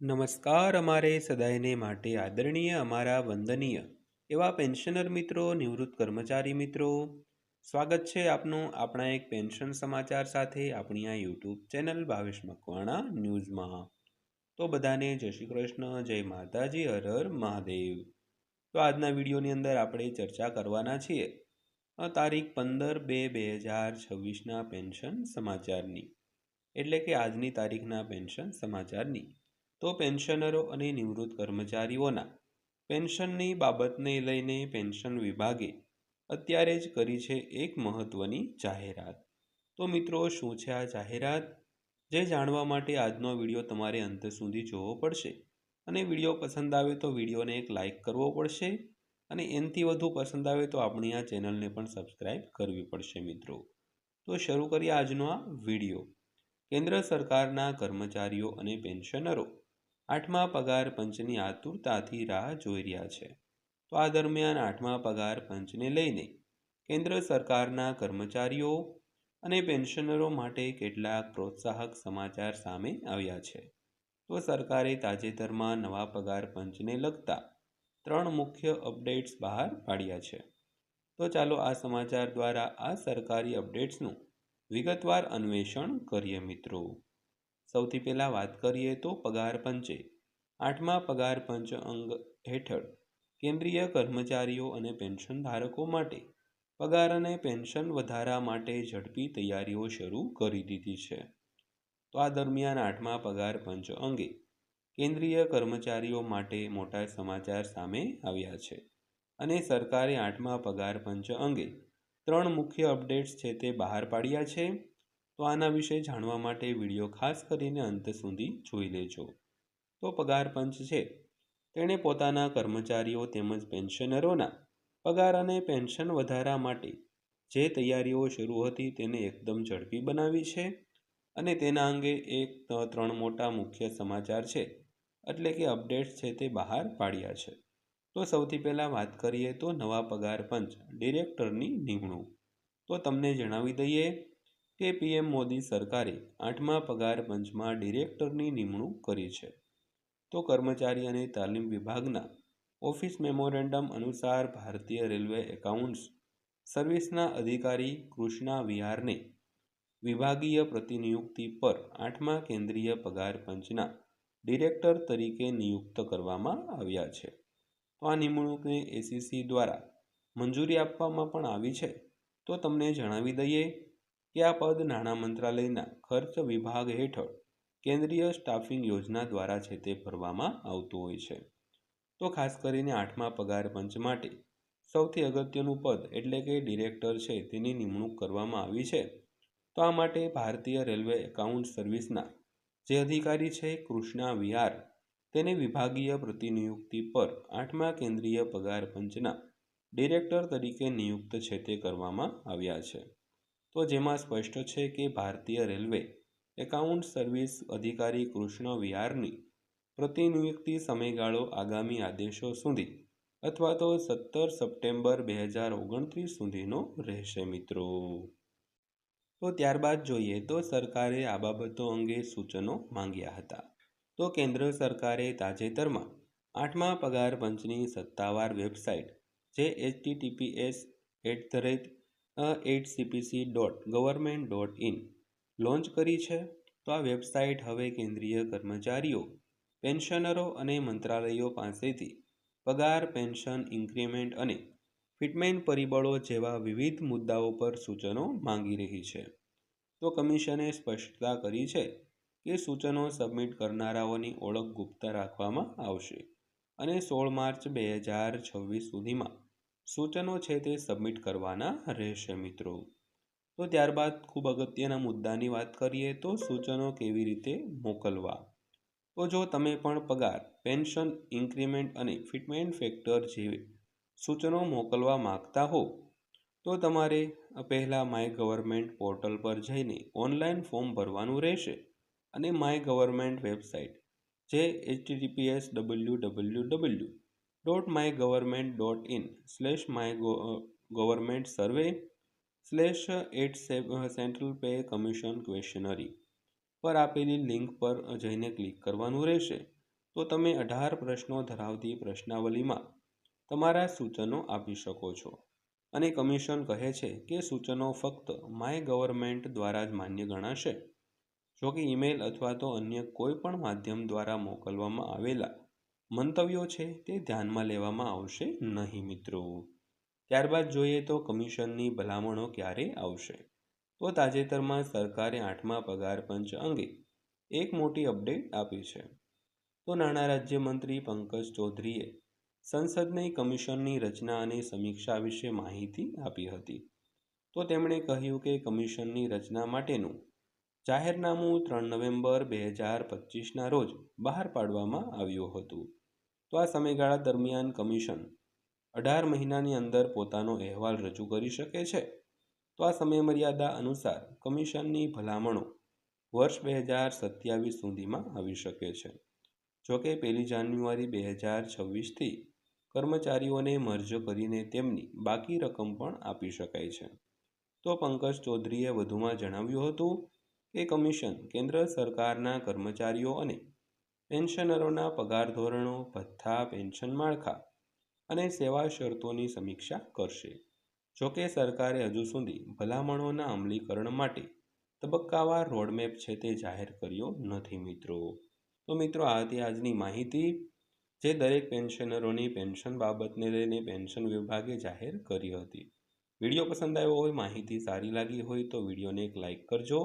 નમસ્કાર અમારે સદાયને માટે આદરણીય, અમારા વંદનીય એવા પેન્શનર મિત્રો, નિવૃત્ત કર્મચારી મિત્રો. સ્વાગત છે આપનું આપણા એક પેન્શન સમાચાર સાથે આપણી આ યુટ્યુબ ચેનલ ભાવેશ મકવાણા ન્યૂઝમાં. તો બધાને જય શ્રી કૃષ્ણ, જય માતાજી, હર હર મહાદેવ. તો આજના વિડીયોની અંદર આપણે ચર્ચા કરવાના છીએ તારીખ પંદર બે બે હજાર છવ્વીસના પેન્શન સમાચારની. એટલે કે આજની તારીખના પેન્શન સમાચારની. તો પેન્શનરો અને નિવૃત્ત કર્મચારીઓના પેન્શનની બાબતને લઈને પેન્શન વિભાગે અત્યારે જ કરી છે એક મહત્ત્વની જાહેરાત. તો મિત્રો, શું છે આ જાહેરાત? જે જાણવા માટે આજનો વીડિયો તમારે અંત સુધી જોવો પડશે અને વીડિયો પસંદ આવે તો વિડીયોને એક લાઇક કરવો પડશે અને એનાથી વધુ પસંદ આવે તો આપણી આ ચેનલને પણ સબસ્ક્રાઇબ કરવી પડશે મિત્રો. તો શરૂ કરીએ આજનો આ વીડિયો. કેન્દ્ર સરકારના કર્મચારીઓ અને પેન્શનરો આઠમા પગાર પંચની આતુરતાથી રાહ જોઈ રહ્યા છે. તો આ દરમિયાન આઠમા પગાર પંચને લઈને કેન્દ્ર સરકારના કર્મચારીઓ અને પેન્શનરો માટે કેટલાક પ્રોત્સાહક સમાચાર સામે આવ્યા છે. તો સરકારે તાજેતરમાં નવા પગાર પંચને લગતા ત્રણ મુખ્ય અપડેટ્સ બહાર પાડ્યા છે. તો ચાલો આ સમાચાર દ્વારા આ સરકારી અપડેટ્સનું વિગતવાર અન્વેષણ કરીએ મિત્રો. સૌથી પહેલાં વાત કરીએ તો પગાર પંચે. આઠમા પગાર પંચ અંગ હેઠળ કેન્દ્રીય કર્મચારીઓ અને પેન્શન ધારકો માટે. પગાર અને પેન્શન વધારા માટે ઝડપી તૈયારીઓ શરૂ કરી દીધી છે. તો આ દરમિયાન આઠમા પગાર પંચ અંગે કેન્દ્રીય કર્મચારીઓ માટે મોટા સમાચાર સામે આવ્યા છે. અને સરકારે આઠમા પગાર પંચ અંગે ત્રણ મુખ્ય અપડેટ્સ છે તે બહાર પાડ્યા છે. તો આના વિશે જાણવા માટે વીડિયો ખાસ કરીને અંત સુધી જોઈ લેજો. તો પગાર પંચ છે. તેણે પોતાના કર્મચારીઓ તેમજ પેન્શનરોના પગાર અને પેન્શન વધારા માટે જે તૈયારીઓ શરૂ હતી તેને એકદમ ઝડપી બનાવી છે અને તેના અંગે એક ત્રણ મોટા મુખ્ય સમાચાર છે. એટલે કે અપડેટ્સ છે તે બહાર પાડ્યા છે. તો સૌથી પહેલાં વાત કરીએ તો નવા પગાર પંચ, ડિરેક્ટરની નિમણૂક. તો તમને જણાવી દઈએ કે પીએમ મોદી સરકારે આઠમા પગાર પંચમાં ડિરેક્ટરની નિમણૂક કરી છે. તો કર્મચારી અને તાલીમ વિભાગના ઓફિસ મેમોરેન્ડમ અનુસાર ભારતીય રેલવે એકાઉન્ટ્સ સર્વિસના અધિકારી કૃષ્ણા વિહારને વિભાગીય પ્રતિનિયુક્તિ પર આઠમા કેન્દ્રીય પગાર પંચના ડિરેક્ટર તરીકે નિયુક્ત કરવામાં આવ્યા છે. તો આ નિમણૂકને એસીસી દ્વારા મંજૂરી આપવામાં પણ આવી છે. તો તમને જણાવી દઈએ કે આ પદ નાણાં મંત્રાલયના ખર્ચ વિભાગ હેઠળ કેન્દ્રીય સ્ટાફિંગ યોજના દ્વારા છે તે ભરવામાં આવતું હોય છે. તો ખાસ કરીને આઠમા પગાર પંચ માટે સૌથી અગત્યનું પદ એટલે કે ડિરેક્ટર છે તેની નિમણૂક કરવામાં આવી છે. તો આ માટે ભારતીય રેલવે એકાઉન્ટ સર્વિસના જે અધિકારી છે કૃષ્ણા વિહાર તેને વિભાગીય પ્રતિનિયુક્તિ પર આઠમા કેન્દ્રીય પગાર પંચના ડિરેક્ટર તરીકે નિયુક્ત છે તે કરવામાં આવ્યા છે. તો જેમાં સ્પષ્ટ છે કે ભારતીય રેલવે એકાઉન્ટ સર્વિસ અધિકારી કૃષ્ણ વિહારની પ્રતિનિયુક્તિ સમયગાળો આગામી આદેશો સુધી અથવા તો સત્તર સપ્ટેમ્બર બે હજાર ઓગણત્રીસ સુધીનો રહેશે મિત્રો. તો ત્યારબાદ જોઈએ તો સરકારે આ બાબતો અંગે સૂચનો માંગ્યા હતા. તો કેન્દ્ર સરકારે તાજેતરમાં આઠમા પગાર પંચની સત્તાવાર વેબસાઇટ જે HTTPS at the rate at CPC dot government dot in launch કરી છે તો આ વેબસાઇટ હવે કેન્દ્રીય કર્મચારીઓ, પેન્શનરો અને મંત્રાલયો પાસેથી પગાર, પેન્શન ઇન્ક્રીમેન્ટ અને ફિટમેન્ટ પરિબળો જેવા વિવિધ મુદ્દાઓ પર સૂચનો માંગી રહી છે. તો કમિશને સ્પષ્ટતા કરી છે કે સૂચનો સબમિટ કરનારાઓની ઓળખ ગુપ્ત રાખવામાં આવશે અને સોળ માર્ચ બે હજાર છવ્વીસ સુધીમાં સૂચનો છે તે સબમિટ કરવાના રહેશે મિત્રો. તો ત્યારબાદ ખૂબ અગત્યના મુદ્દાની વાત કરીએ તો સૂચનો કેવી રીતે મોકલવા? તો જો તમે પણ પગાર પેન્શન ઇન્ક્રીમેન્ટ અને ફિટમેન્ટ ફેક્ટર જેવી સૂચનો મોકલવા માગતા હો, તો તમારે પહેલાં માય ગવર્મેન્ટ પોર્ટલ પર જઈને ઓનલાઈન ફોર્મ ભરવાનું રહેશે અને માય ગવર્મેન્ટ વેબસાઇટ જે HTTPS W W W dot my government dot in slash my government survey slash at central pay commission questionnaire પર આપેલી લિંક પર જઈને ક્લિક કરવાનું રહેશે. તો તમે અઢાર પ્રશ્નો ધરાવતી પ્રશ્નાવલીમાં તમારા સૂચનો આપી શકો છો. અને કમિશન કહે છે કે સૂચનો ફક્ત માય ગવર્મેન્ટ દ્વારા જ માન્ય ગણાશે. જો કે ઈમેલ અથવા તો અન્ય કોઈ પણ માધ્યમ દ્વારા મોકલવામાં આવેલા મંતવ્યો છે તે ધ્યાનમાં લેવામાં આવશે નહીં મિત્રો. ત્યારબાદ જોઈએ તો કમિશનની ભલામણો ક્યારે આવશે? તો તાજેતરમાં સરકારે આઠમા પગાર પંચ અંગે એક મોટી અપડેટ આપી છે. તો નાણાં રાજ્યમંત્રી પંકજ ચૌધરીએ સંસદને કમિશનની રચના અને સમીક્ષા વિશે માહિતી આપી હતી. તો તેમણે કહ્યું કે કમિશનની રચના માટેનું જાહેરનામું ત્રણ નવેમ્બર બે હજાર પચીસના રોજ બહાર પાડવામાં આવ્યું હતું. તો આ સમયગાળા દરમિયાન કમિશન અઢાર મહિનાની અંદર પોતાનો અહેવાલ રજૂ કરી શકે છે? તો આ સમયમર્યાદા અનુસાર કમિશનની ભલામણો વર્ષ બે હજાર સત્યાવીસ સુધીમાં આવી શકે છે. જોકે પહેલી જાન્યુઆરી બે હજાર છવ્વીસથી કર્મચારીઓને મર્જ કરીને તેમની બાકી રકમ પણ આપી શકાય છે. તો પંકજ ચૌધરીએ વધુમાં જણાવ્યું હતું કે કમિશન, કેન્દ્ર સરકારના કર્મચારીઓ અને પેન્શનરોના પગાર ધોરણો, ભથ્થા, પેન્શન માળખા અને સેવા શરતોની સમીક્ષા કરશે. જોકે સરકારે હજુ સુધી ભલામણોના અમલીકરણ માટે તબક્કાવાર રોડમેપ છે તે જાહેર કર્યો નથી મિત્રો. તો મિત્રો, આ હતી આજની માહિતી જે દરેક પેન્શનરોની પેન્શન બાબતને લઈને પેન્શન વિભાગે જાહેર કરી હતી. વીડિયો પસંદ આવ્યો હોય, માહિતી સારી લાગી હોય તો વિડીયોને એક લાઇક કરજો